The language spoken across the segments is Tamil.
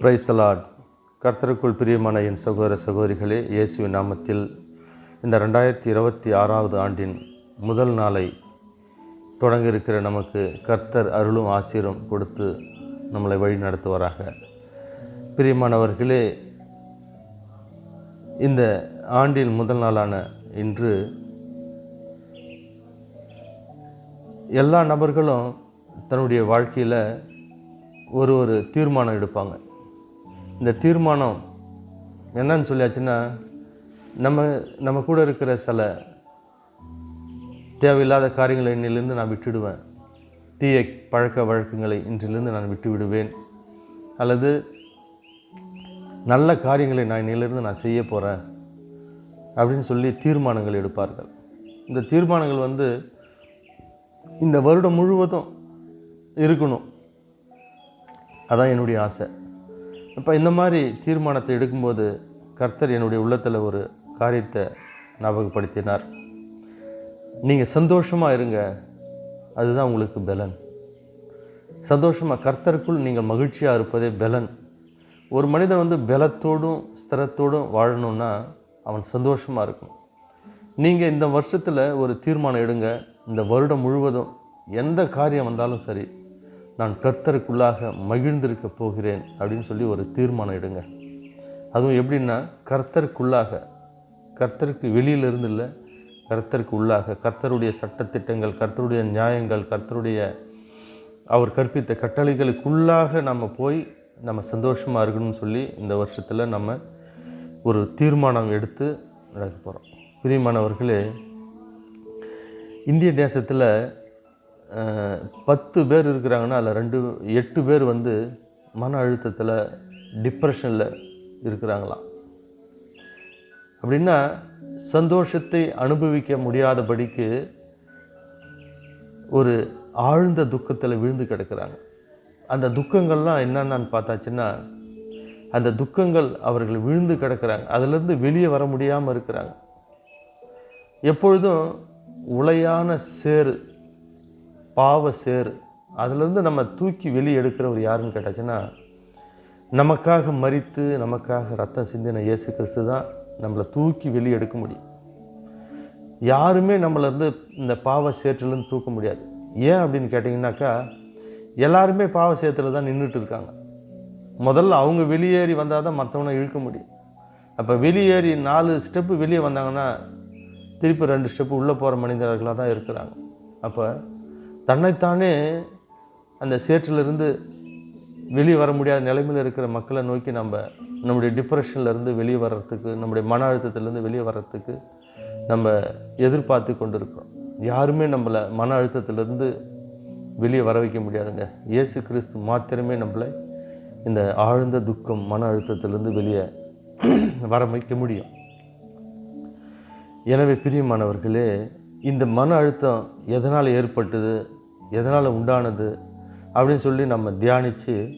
பிரைஸ்தலாட் கர்த்தருக்குள் பிரியமான என் சகோதர சகோதரிகளே இயேசுவின் நாமத்தில் இந்த ரெண்டாயிரத்தி இருபத்தி ஆறாவது ஆண்டின் முதல் நாளை தொடங்க இருக்கிற நமக்கு கர்த்தர் அருளும் ஆசீரும் கொடுத்து நம்மளை வழி நடத்துவாராக. பிரியமானவர்களே இந்த ஆண்டின் முதல் நாளான இன்று எல்லா நபர்களும் தன்னுடைய வாழ்க்கையில் ஒரு ஒரு தீர்மானம் எடுப்பாங்க. இந்த தீர்மானம் என்னன்னு சொல்லியாச்சுன்னா நம்ம நம்ம கூட இருக்கிற சில தேவையில்லாத காரியங்களை இன்னிலிருந்து நான் விட்டுடுவேன். தீய பழக்க வழக்கங்களை இன்றிலிருந்து நான் விட்டு விடுவேன் அல்லது நல்ல காரியங்களை நான் இன்னிலிருந்து நான் செய்ய போகிறேன் அப்படின்னு சொல்லி தீர்மானங்கள் எடுப்பார்கள். இந்த தீர்மானங்கள் வந்து இந்த வருடம் முழுவதும் இருக்கணும். அதான் என்னுடைய ஆசை. இப்போ இந்த மாதிரி தீர்மானத்தை எடுக்கும்போது கர்த்தர் என்னுடைய உள்ளத்தில் ஒரு காரியத்தை ஞாபகப்படுத்தினார். நீங்கள் சந்தோஷமாக இருங்க அதுதான் உங்களுக்கு பலன். சந்தோஷமாக கர்த்தருக்குள் நீங்கள் மகிழ்ச்சியாக இருப்பதே பலன். ஒரு மனிதன் வந்து பலத்தோடும் ஸ்திரத்தோடும் வாழணும்னா அவன் சந்தோஷமாக இருக்கும் நீங்கள் இந்த வருஷத்தில் ஒரு தீர்மானம் எடுங்க இந்த வருடம் முழுவதும் எந்த காரியம் வந்தாலும் சரி நான் கர்த்தருக்குள்ளாக மகிழ்ந்திருக்க போகிறேன் அப்படின்னு சொல்லி ஒரு தீர்மானம் எடுங்க. அதுவும் எப்படின்னா கர்த்தருக்குள்ளாக கர்த்தருக்கு வெளியிலிருந்து இல்லை கர்த்தருக்கு உள்ளாக கர்த்தருடைய சட்டத்திட்டங்கள் கர்த்தருடைய நியாயங்கள் கர்த்தருடைய அவர் கற்பித்த கட்டளைகளுக்குள்ளாக நம்ம போய் நம்ம சந்தோஷமாக இருக்கணும்னு சொல்லி இந்த வருஷத்தில் நம்ம ஒரு தீர்மானம் எடுத்து நடக்க போகிறோம் பிரியமானவர்களே இந்திய தேசத்தில் பத்து பேர் இருக்கிறாங்கன்னா அதில் ரெண்டு எட்டு பேர் வந்து மன அழுத்தத்தில் டிப்ரெஷனில் இருக்கிறாங்களாம். அப்படின்னா சந்தோஷத்தை அனுபவிக்க முடியாதபடிக்கு ஒரு ஆழ்ந்த துக்கத்தில் விழுந்து கிடக்கிறாங்க. அந்த துக்கங்கள்லாம் என்னென்னு பார்த்தாச்சுன்னா அந்த துக்கங்கள் அவர்கள் விழுந்து கிடக்கிறாங்க. அதிலிருந்து வெளியே வர முடியாமல் இருக்கிறாங்க. எப்பொழுதும் உளையான சேறு பாவ சேர் அதிலிருந்து நம்ம தூக்கி வெளியே எடுக்கிறவர் யாருன்னு கேட்டாச்சுன்னா நமக்காக மறித்து நமக்காக ரத்தம் சிந்தின இயேசு கிறிஸ்து தான் நம்மளை தூக்கி வெளியே எடுக்க முடியும். யாருமே நம்மளை இருந்து இந்த பாவ சேற்றிலேருந்து தூக்க முடியாது. ஏன் அப்படின்னு கேட்டிங்கனாக்கா எல்லாருமே பாவ சேத்தில் தான் நின்றுட்டு இருக்காங்க. முதல்ல அவங்க வெளியேறி வந்தால் தான் மற்றவனை இழுக்க முடியும். அப்போ வெளியேறி நாலு ஸ்டெப்பு வெளியே வந்தாங்கன்னா திருப்பி ரெண்டு ஸ்டெப்பு உள்ளே போகிற மனிதர்களாக தான் இருக்கிறாங்க. அப்போ தன்னைத்தானே அந்த சேற்றிலிருந்து வெளியே வர முடியாத நிலைமையில் இருக்கிற மக்களை நோக்கி நம்ம நம்முடைய டிப்ரெஷன்லேருந்து வெளியே வர்றதுக்கு நம்முடைய மன அழுத்தத்திலேருந்து வெளியே வர்றதுக்கு நம்ம எதிர்பார்த்து கொண்டிருக்கிறோம். யாருமே நம்மளை மன அழுத்தத்திலேருந்து வெளியே வர வைக்க முடியாதுங்க. இயேசு கிறிஸ்து மாத்திரமே நம்மளை இந்த ஆழ்ந்த துக்கம் மன அழுத்தத்திலிருந்து வெளியே வர வைக்க முடியும். எனவே பிரியமானவர்களே இந்த மன அழுத்தம் எதனால் ஏற்பட்டது? எதனால் உண்டானது அப்படின்னு சொல்லி நம்ம தியானித்து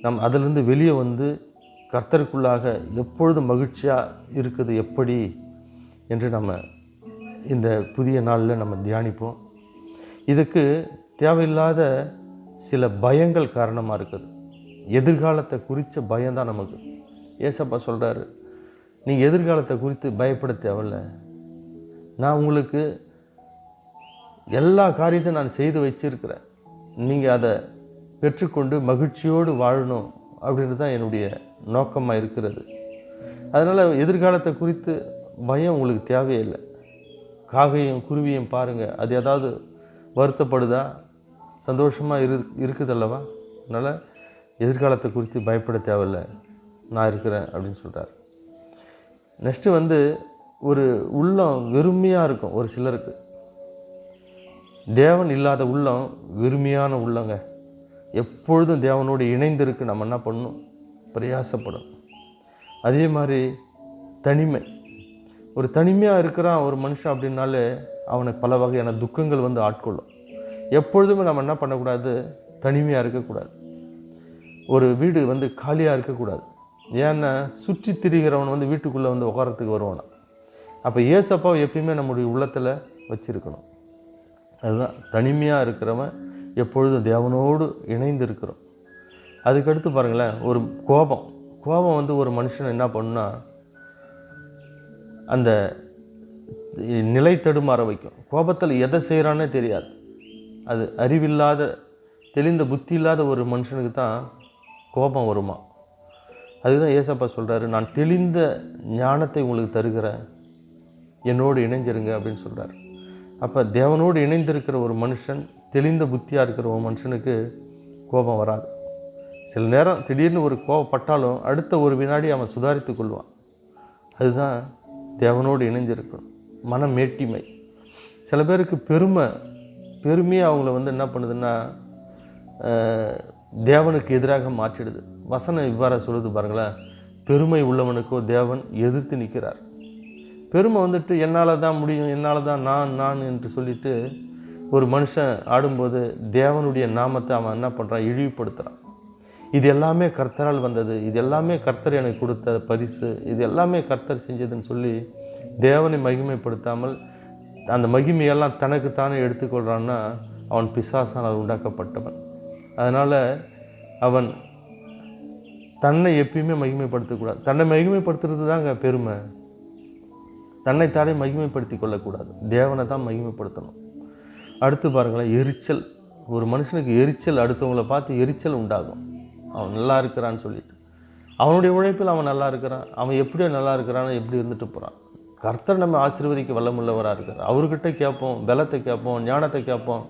நம் அதிலிருந்து வெளியே வந்து கர்த்தருக்குள்ளாக எப்பொழுதும் மகிழ்ச்சியாக இருக்குது எப்படி என்று நம்ம இந்த புதிய நாளில் நம்ம தியானிப்போம். இதுக்கு தேவையில்லாத சில பயங்கள் காரணமாக இருக்குது. எதிர்காலத்தை குறித்த பயம்தான் நமக்கு. ஏசப்பா சொல்கிறாரு நீங்கள் எதிர்காலத்தை குறித்து பயப்பட தேவையில்ல. நான் உங்களுக்கு எல்லா காரியத்தையும் நான் செய்து வச்சிருக்கிறேன். நீங்கள் அதை பெற்றுக்கொண்டு மகிழ்ச்சியோடு வாழணும் அப்படின்றது தான் என்னுடைய நோக்கமாக இருக்கிறது. அதனால் எதிர்காலத்தை குறித்து பயம் உங்களுக்கு தேவையில்லை. காகையும் குருவியும் பாருங்கள் அது ஏதாவது வருத்தப்படுதா? சந்தோஷமாக இரு இருக்குதல்லவா? அதனால் எதிர்காலத்தை குறித்து பயப்பட தேவையில்லை. நான் இருக்கிறேன் அப்படின்னு சொல்கிறார் நெக்ஸ்ட்டு வந்து ஒரு உள்ளம் வெறுமையாக இருக்கும் ஒரு சிலருக்கு. தேவன் இல்லாத உள்ளம் வெறுமையான உள்ளங்க. எப்பொழுதும் தேவனோடு இணைந்திருக்கு நம்ம என்ன பண்ணணும்? பிரயாசப்படும் அதே மாதிரி தனிமை. ஒரு தனிமையாக இருக்கிறான் ஒரு மனுஷன் அப்படின்னாலே அவனை பல வகையான துக்கங்கள் வந்து ஆட்கொள்ளும். எப்பொழுதுமே நம்ம என்ன பண்ணக்கூடாது? தனிமையாக இருக்கக்கூடாது. ஒரு வீடு வந்து காலியாக இருக்கக்கூடாது. ஏன்னா சுற்றி திரிகிறவன் வந்து வீட்டுக்குள்ளே வந்து உட்காரத்துக்கு வருவானா அப்போ ஏசப்பாவை எப்பயுமே நம்முடைய உள்ளத்தில் வச்சுருக்கணும். அதுதான். தனிமையாக இருக்கிறவன் எப்பொழுதும் தேவனோடு இணைந்து இருக்கிறோம் அதுக்கடுத்து பாருங்களேன் ஒரு கோபம். கோபம் வந்து ஒரு மனுஷனை என்ன பண்ணுன்னா அந்த நிலை தடுமாற வைக்கும். கோபத்தில் எதை செய்கிறானே தெரியாது. அது அறிவில்லாத தெளிந்த புத்தி இல்லாத ஒரு மனுஷனுக்கு தான் கோபம் வருமா? அதுதான் ஏசப்பா சொல்கிறாரு நான் தெளிந்த ஞானத்தை உங்களுக்கு தருகிறேன். என்னோடு இணைஞ்சிருங்க அப்படின்னு சொல்கிறார் அப்போ தேவனோடு இணைந்திருக்கிற ஒரு மனுஷன் தெளிந்த புத்தியாக இருக்கிற ஒரு மனுஷனுக்கு கோபம் வராது. சில நேரம் திடீர்னு ஒரு கோபப்பட்டாலும் அடுத்த ஒரு வினாடி அவன் சுதாரித்து கொள்வான். அதுதான் தேவனோடு இணைஞ்சிருக்கணும் மன மேட்டிமை. சில பேருக்கு பெருமை பெருமையை அவங்கள வந்து என்ன பண்ணுதுன்னா தேவனுக்கு எதிராக மாற்றிடுது. வசனம் இவ்வாறு சொல்லுது பாருங்களேன் பெருமை உள்ளவனுக்கோ தேவன் எதிர்த்து நிற்கிறார். பெருமை வந்துட்டு என்னால் தான் முடியும் என்னால் தான் நான் நான் என்று சொல்லிட்டு ஒரு மனுஷன் ஆடும்போது தேவனுடைய நாமத்தை அவன் என்ன பண்ணுறான் இழிவுபடுத்துகிறான் இது எல்லாமே கர்த்தரால் வந்தது. இது எல்லாமே கர்த்தர் எனக்கு கொடுத்த பரிசு. இது எல்லாமே கர்த்தர் செஞ்சதுன்னு சொல்லி தேவனை மகிமைப்படுத்தாமல் அந்த மகிமையெல்லாம் தனக்குத்தானே எடுத்துக்கொள்கிறான்னா அவன் பிசாசானால் உண்டாக்கப்பட்டவன். அதனால் அவன் தன்னை எப்பயுமே மகிமைப்படுத்தக்கூடாது. தன்னை மகிமைப்படுத்துறது தாங்க பெருமை. தன்னைத்தானே மகிமைப்படுத்தி கொள்ளக்கூடாது. தேவனை தான் மகிமைப்படுத்தணும். அடுத்து பாருங்களேன் எரிச்சல். ஒரு மனுஷனுக்கு எரிச்சல் அடுத்தவங்கள பார்த்து எரிச்சல் உண்டாகும். அவன் நல்லா இருக்கிறான்னு சொல்லிட்டு. அவனுடைய உழைப்பில் அவன் நல்லா இருக்கிறான். அவன் எப்படியோ நல்லா இருக்கிறான்னு எப்படி இருந்துட்டு போகிறான் கர்த்தர் நம்ம ஆசீர்வதிக்க வல்லமுள்ளவராக இருக்கிறார் அவர்கிட்ட கேட்போம் பலத்தை கேட்போம் ஞானத்தை கேட்போம்.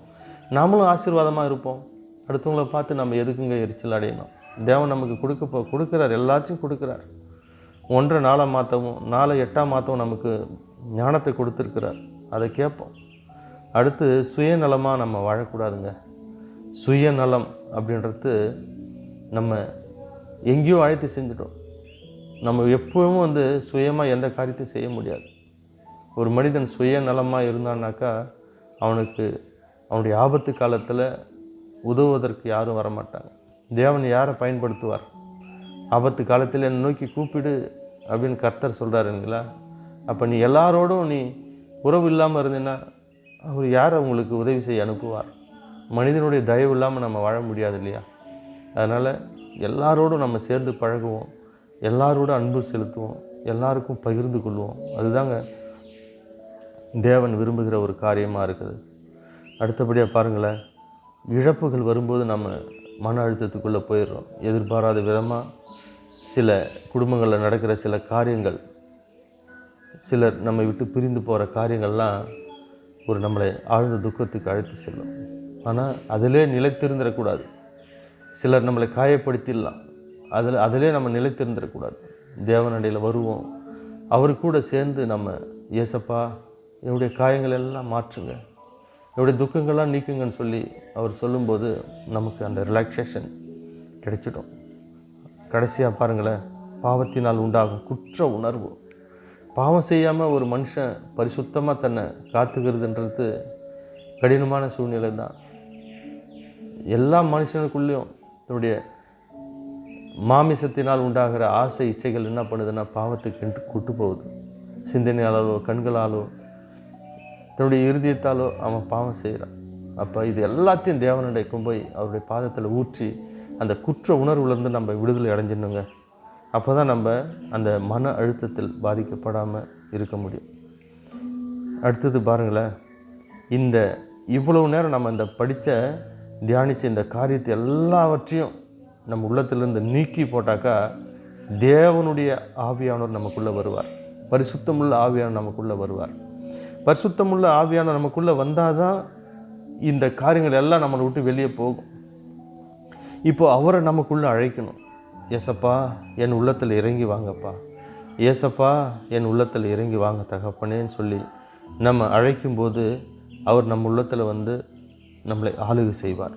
நாமளும் ஆசீர்வாதமாக இருப்போம். அடுத்தவங்கள பார்த்து நம்ம எதுக்குங்க எரிச்சல் அடையணும்? தேவன் நமக்கு கொடுக்க போ கொடுக்குறார். எல்லாத்தையும் கொடுக்குறார். ஒன்றை நாளை மாற்றவும் நாளை எட்டாம் மாற்றவும் நமக்கு ஞானத்தை கொடுத்துருக்கிறார். அதை கேட்போம். அடுத்து சுயநலமாக நம்ம வாழக்கூடாதுங்க. சுயநலம் அப்படின்றது நம்ம எங்கேயோ அழைத்து செஞ்சிட்டோம் நம்ம எப்பவும் வந்து சுயமாக எந்த காரியத்தையும் செய்ய முடியாது. ஒரு மனிதன் சுயநலமாக இருந்தான்னாக்கா அவனுக்கு அவனுடைய ஆபத்து காலத்தில் உதவுவதற்கு யாரும் வரமாட்டாங்க. தேவன் யாரை பயன்படுத்துவார்? ஆபத்து காலத்தில் என்னை நோக்கி கூப்பிடு அப்படின்னு கர்த்தர் சொல்கிறாரு அப்போ நீ எல்லாரோடும் நீ உறவு இல்லாமல் இருந்தீன்னா அவர் யார் உங்களுக்கு உதவி செய்ய அனுப்புவார்? மனிதனுடைய தயவு இல்லாமல் நம்ம வாழ முடியாது இல்லையா? அதனால் எல்லாரோடும் நம்ம சேர்ந்து பழகுவோம். எல்லாரோடும் அன்பு செலுத்துவோம். எல்லாருக்கும் பகிர்ந்து கொள்வோம். அதுதாங்க தேவன் விரும்புகிற ஒரு காரியமாக இருக்குது. அடுத்தபடியாக பாருங்களேன் இழப்புகள் வரும்போது நம்ம மன அழுத்தத்துக்குள்ளே போயிடுறோம். எதிர்பாராத விதமாக சில குடும்பங்களில் நடக்கிற சில காரியங்கள் சிலர் நம்மை விட்டு பிரிந்து போகிற காரியங்கள்லாம் ஒரு நம்மளை ஆழ்ந்த துக்கத்துக்கு அழைத்து செல்லும். ஆனால் அதிலே நிலைத்திருந்துடக்கூடாது. சிலர் நம்மளை காயப்படுத்திடலாம். அதில் அதிலே நம்ம நிலைத்திருந்துடக்கூடாது. தேவனடியில் வருவோம். அவர் கூட சேர்ந்து நம்ம ஏசப்பா என்னுடைய காயங்கள் எல்லாம் மாற்றுங்க. என்னுடைய துக்கங்கள்லாம் நீக்குங்கன்னு சொல்லி அவர் சொல்லும்போது நமக்கு அந்த ரிலாக்ஸேஷன் கிடைச்சிடும். கடைசியாக பாருங்களேன் பாவத்தினால் உண்டாகும் குற்ற உணர்வு. பாவம் செய்யாமல் ஒரு மனுஷன் பரிசுத்தமாக தன்னை காத்துக்கிறதுன்றது கடினமான சூழ்நிலை தான். எல்லா மனுஷனுக்குள்ளேயும் தன்னுடைய மாமிசத்தினால் உண்டாகிற ஆசை இச்சைகள் என்ன பண்ணுதுன்னா பாவத்துக்கு கூட்டு போகுது. சிந்தனையாலோ கண்களாலோ தன்னுடைய இருதயத்தாலோ அவன் பாவம் செய்கிறான். அப்போ இது எல்லாத்தையும் தேவனுடைய போய் அவருடைய பாதத்தில் ஊற்றி அந்த குற்ற உணர்வுலேருந்து நம்ம விடுதலை அடைஞ்சிடணுங்க. அப்போ தான் நம்ம அந்த மன அழுத்தத்தில் பாதிக்கப்படாமல் இருக்க முடியும். அடுத்தது பாருங்களேன். இந்த இவ்வளவு நேரம் நம்ம இந்த படித்த தியானித்த இந்த காரியத்தை எல்லாவற்றையும் நம்ம உள்ளத்திலிருந்து நீக்கி போட்டாக்கா தேவனுடைய ஆவியானவர் நமக்குள்ளே வருவார். பரிசுத்தமுள்ள ஆவியானவர் நமக்குள்ளே வருவார். பரிசுத்தமுள்ள ஆவியானவர் நமக்குள்ளே வந்தால் தான் இந்த காரியங்கள் எல்லாம் நம்மளை விட்டு வெளியே போகும். இப்போ அவரை நமக்குள்ளே அழைக்கணும். ஏசப்பா என் உள்ளத்தில் இறங்கி வாங்கப்பா. ஏசப்பா என் உள்ளத்தில் இறங்கி வாங்க தகப்பனேன்னு சொல்லி நம்ம அழைக்கும்போது அவர் நம்ம உள்ளத்தில் வந்து நம்மளை ஆளுகை செய்வார்.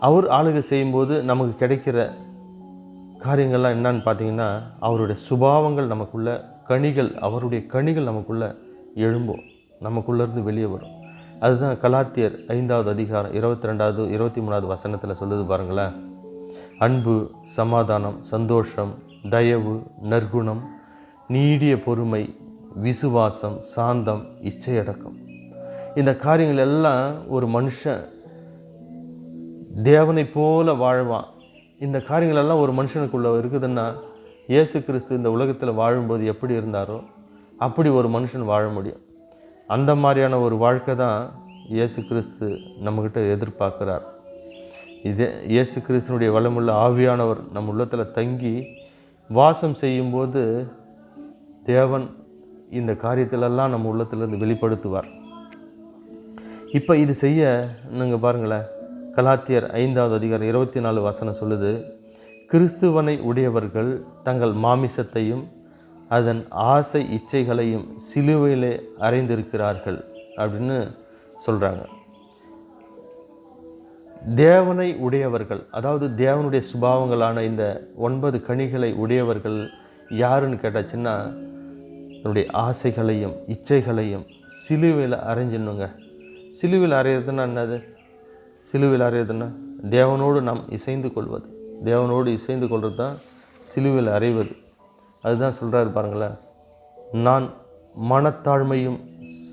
அவர் ஆளுகை செய்யும்போது நமக்கு கிடைக்கிற காரியங்கள்லாம் என்னன்னு பார்த்தீங்கன்னா அவருடைய சுபாவங்கள் நமக்குள்ள கனிகள் அவருடைய கனிகள் நமக்குள்ள எழும்பும். நமக்குள்ளேருந்து வெளியே வரும். அதுதான் கலாத்தியர் ஐந்தாவது அதிகாரம் இருபத்தி ரெண்டாவது இருபத்தி மூணாவது வசனத்தில் சொல்லுது பாருங்களேன். அன்பு சமாதானம் சந்தோஷம் தயவு நற்குணம் நீடிய பொறுமை விசுவாசம் சாந்தம் இச்சையடக்கம். இந்த காரியங்கள் எல்லாம் ஒரு மனுஷன் தேவனை போல வாழ்வான். இந்த காரியங்களெல்லாம் ஒரு மனுஷனுக்குள்ள இருக்குதுன்னா இயேசு கிறிஸ்து இந்த உலகத்தில் வாழும்போது எப்படி இருந்தாரோ அப்படி ஒரு மனுஷன் வாழ முடியும். அந்த மாதிரியான ஒரு வாழ்க்கை தான் இயேசு கிறிஸ்து நம்மக்கிட்ட எதிர்பார்க்குறார். இதே இயேசு கிறிஸ்துனுடைய வளமுள்ள ஆவியானவர் நம் உள்ளத்தில் தங்கி வாசம் செய்யும்போது தேவன் இந்த காரியத்திலெல்லாம் நம்ம உள்ளத்திலிருந்து வெளிப்படுத்துவார். இப்போ இது செய்ய நீங்கள் பாருங்களேன் கலாத்தியர் ஐந்தாவது அதிகாரம் இருபத்தி நாலு வசனம் சொல்லுது கிறிஸ்துவனை உடையவர்கள் தங்கள் மாமிசத்தையும் அதன் ஆசை இச்சைகளையும் சிலுவையிலே அறைந்திருக்கிறார்கள் அப்படின்னு சொல்கிறாங்க தேவனை உடையவர்கள் அதாவது தேவனுடைய சுபாவங்களான இந்த ஒன்பது கனிகளை உடையவர்கள் யாருன்னு கேட்டாச்சுன்னா என்னுடைய ஆசைகளையும் இச்சைகளையும் சிலுவையில் அரைஞ்சிடணுங்க சிலுவையில் அறையிறதுன்னா என்னது? சிலுவையில் அறையிறதுன்னா தேவனோடு நாம் இசைந்து கொள்வது. தேவனோடு இசைந்து கொள்வது தான் சிலுவையில் அறைவது. அதுதான் சொல்கிறாரு பாருங்களேன். நான் மனத்தாழ்மையும்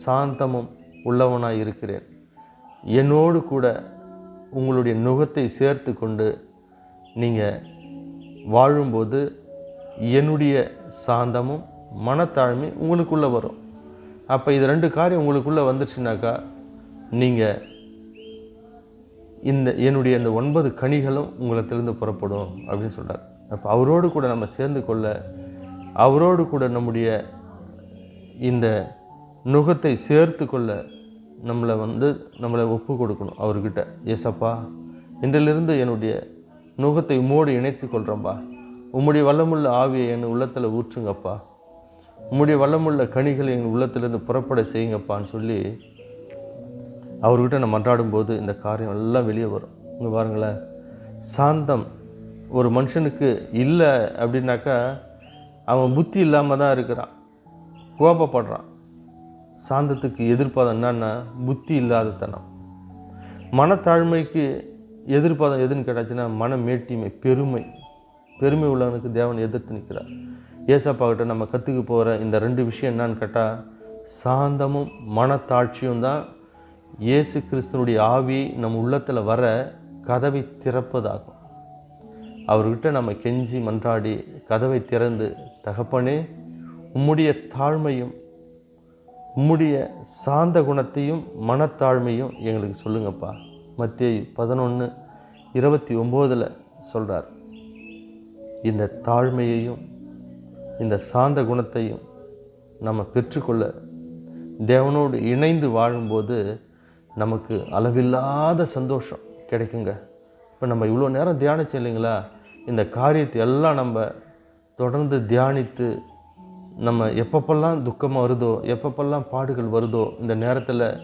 சாந்தமும் உள்ளவனாக இருக்கிறேன். என்னோடு கூட உங்களுடைய நுகத்தை சேர்த்து கொண்டு நீங்கள் வாழும்போது என்னுடைய சாந்தமும் மனத்தாழ்மை உங்களுக்குள்ளே வரும். அப்போ இது ரெண்டு காரியம் உங்களுக்குள்ளே வந்துருச்சுனாக்கா நீங்கள் இந்த என்னுடைய இந்த ஒன்பது கனிகளும் உங்களை திறந்து புறப்படும் அப்படின்னு சொல்கிறார் அப்போ அவரோடு கூட நம்ம சேர்ந்து கொள்ள அவரோடு கூட நம்முடைய இந்த நுகத்தை சேர்த்து கொள்ள நம்மளை வந்து நம்மளை ஒப்பு கொடுக்கணும் அவர்கிட்ட. ஏசப்பா இன்றிலிருந்து என்னுடைய நுகத்தை உம்மோடு இணைத்து கொள்கிறேன்பா உம்முடைய வல்லமுள்ள ஆவியை என் உள்ளத்தில் ஊற்றுங்கப்பா. உம்முடைய வல்லமுள்ள கனிகளை எங்கள் உள்ளத்திலிருந்து புறப்பட செய்யுங்கப்பான்னு சொல்லி அவர்கிட்ட நம்ம மன்றாடும்போது இந்த காரியம் எல்லாம் வெளியே வரும். இங்கே பாருங்களேன் சாந்தம் ஒரு மனுஷனுக்கு இல்லை அப்படின்னாக்கா அவன் புத்தி இல்லாமல் தான் இருக்கிறான். கோபப்படுறான். சாந்தத்துக்கு எதிர்ப்பாதம் என்னன்னா புத்தி இல்லாதத்தனம். மனத்தாழ்மைக்கு எதிர்ப்பாதம் எதுன்னு கேட்டாச்சுன்னா மன மேட்டிமை பெருமை. பெருமை உள்ளவனுக்கு தேவன் எதிர்த்து நிற்கிறார். ஏசப்பா கிட்ட நம்ம கற்றுக்க போகிற இந்த ரெண்டு விஷயம் என்னான்னு கேட்டால் சாந்தமும் மனத்தாட்சியும் தான் இயேசு கிறிஸ்தனுடைய ஆவி நம் உள்ளத்தில் வர கதவை திறப்பதாகும். அவர்கிட்ட நம்ம கெஞ்சி மன்றாடி கதவை திறந்து தகப்பனே உம்முடைய தாழ்மையும் உம்முடைய சாந்த குணத்தையும் மனத்தாழ்மையும் எங்களுக்கு சொல்லுங்கப்பா. மத்திய பதினொன்று இருபத்தி ஒம்போதில் சொல்கிறார் இந்த தாழ்மையையும் இந்த சாந்த குணத்தையும் நம்ம பெற்றுக்கொள்ள தேவனோடு இணைந்து வாழும்போது நமக்கு அளவில்லாத சந்தோஷம் கிடைக்குங்க. இப்போ நம்ம இவ்வளோ நேரம் தியானிச்சோம் இல்லைங்களா? இந்த காரியத்தை எல்லாம் நம்ம தொடர்ந்து தியானித்து நம்ம எப்பப்பெல்லாம் துக்கமாக வருதோ எப்பப்பெல்லாம் பாடுகள் வருதோ இந்த நேரத்தில்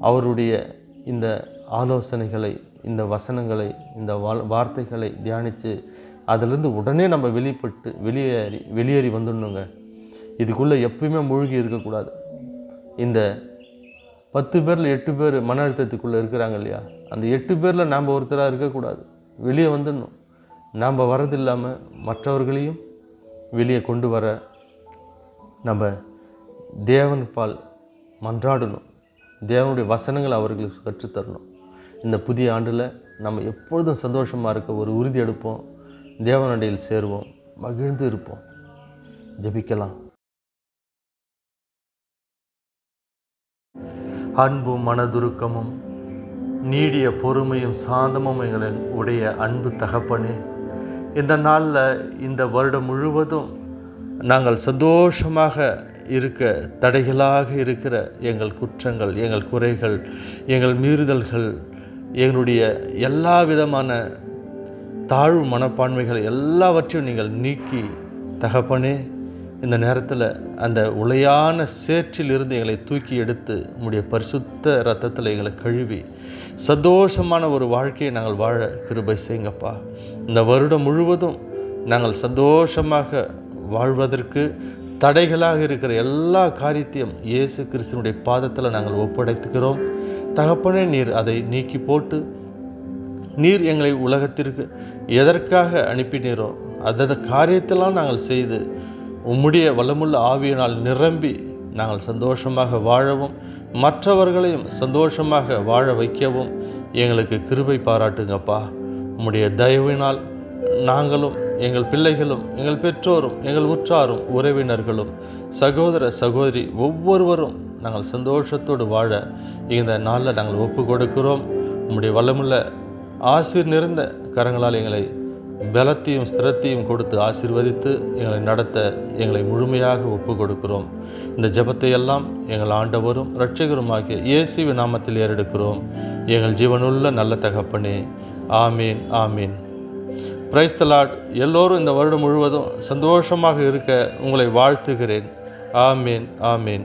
அவருடைய இந்த ஆலோசனைகளை இந்த வசனங்களை இந்த வா- வார்த்தைகளை தியானித்து அதிலிருந்து உடனே நம்ம வெளிப்பட்டு வெளியேறி வெளியேறி வந்துடணுங்க. இதுக்குள்ளே எப்பயுமே மூழ்கி இருக்கக்கூடாது. இந்த பத்து பேரில் எட்டு பேர் மன அழுத்தத்துக்குள்ளே இருக்கிறாங்க இல்லையா? அந்த எட்டு பேரில் நாம் ஒருத்தராக இருக்கக்கூடாது. வெளியே வந்துடணும். நாம் வரது இல்லாமல் மற்றவர்களையும் வெளியே கொண்டு வர நம்ம தேவன் பால் மன்றாடணும். தேவனுடைய வசனங்களை அவர்களுக்கு கற்றுத்தரணும். இந்த புதிய ஆண்டில் நம்ம எப்பொழுதும் சந்தோஷமாக இருக்க ஒரு உறுதி எடுப்போம். தேவனடையில் சேருவோம். மகிழ்ந்து இருப்போம். ஜெபிக்கலாம். அன்பும் மனதுருக்கமும் நீடிய பொறுமையும் சாந்தமும் எங்களின் உடைய அன்பு தகப்பனே. இந்த நாளில் இந்த வருடம் முழுவதும் நாங்கள் சந்தோஷமாக இருக்க தடைகளாக இருக்கிற எங்கள் குற்றங்கள் எங்கள் குறைகள் எங்கள் மீறுதல்கள் எங்களுடைய எல்லா விதமான தாழ்வு மனப்பான்மைகள் எல்லாவற்றையும் நீங்கள் நீக்கி தகப்பனே இந்த நேரத்தில் அந்த உளையான சேற்றிலிருந்து எங்களை தூக்கி எடுத்து உங்களுடைய பரிசுத்த ரத்தத்தில் எங்களை கழுவி சந்தோஷமான ஒரு வாழ்க்கையை நாங்கள் வாழ கிருபை செய்யுங்கப்பா. இந்த வருடம் முழுவதும் நாங்கள் சந்தோஷமாக வாழ்வதற்கு தடைகளாக இருக்கிற எல்லா காரியத்தையும் இயேசு கிறிஸ்தனுடைய பாதத்தில் நாங்கள் ஒப்படைத்துக்கிறோம். தகப்பனே நீர் அதை நீக்கி போட்டு நீர் எங்களை உலகத்திற்கு எதற்காக அனுப்பினீரோ அதது காரியத்தெல்லாம் நாங்கள் செய்து உம்முடைய வளமுள்ள ஆவியினால் நிரம்பி நாங்கள் சந்தோஷமாக வாழவும் மற்றவர்களையும் சந்தோஷமாக வாழ வைக்கவும் எங்களுக்கு கிருபை பாராட்டுங்கப்பா. உம்முடைய தயவினால் நாங்களும் எங்கள் பிள்ளைகளும் எங்கள் பெற்றோரும் எங்கள் உற்றாரும் உறவினர்களும் சகோதர சகோதரி ஒவ்வொருவரும் நாங்கள் சந்தோஷத்தோடு வாழ இந்த நாளில் நாங்கள் ஒப்பு கொடுக்கிறோம் உம்முடைய வல்லமுள்ள ஆசிர் நிறைந்த கரங்களால் எங்களை பலத்தையும் ஸ்திரத்தையும் கொடுத்து ஆசிர்வதித்து எங்களை நடத்த எங்களை முழுமையாக ஒப்பு கொடுக்கிறோம் இந்த ஜெபத்தை எல்லாம் எங்கள் ஆண்டவரும் இரட்சகருமாகிய இயேசுவி நாமத்தில் ஏறெடுக்கிறோம். எங்கள் ஜீவனுள்ள நல்ல தகப்பனே ஆமீன் ஆமீன். பிரைஸ்தலாட் எல்லோரும் இந்த வருடம் முழுவதும் சந்தோஷமாக இருக்க உங்களை வாழ்த்துகிறேன். ஆமீன் ஆமீன்.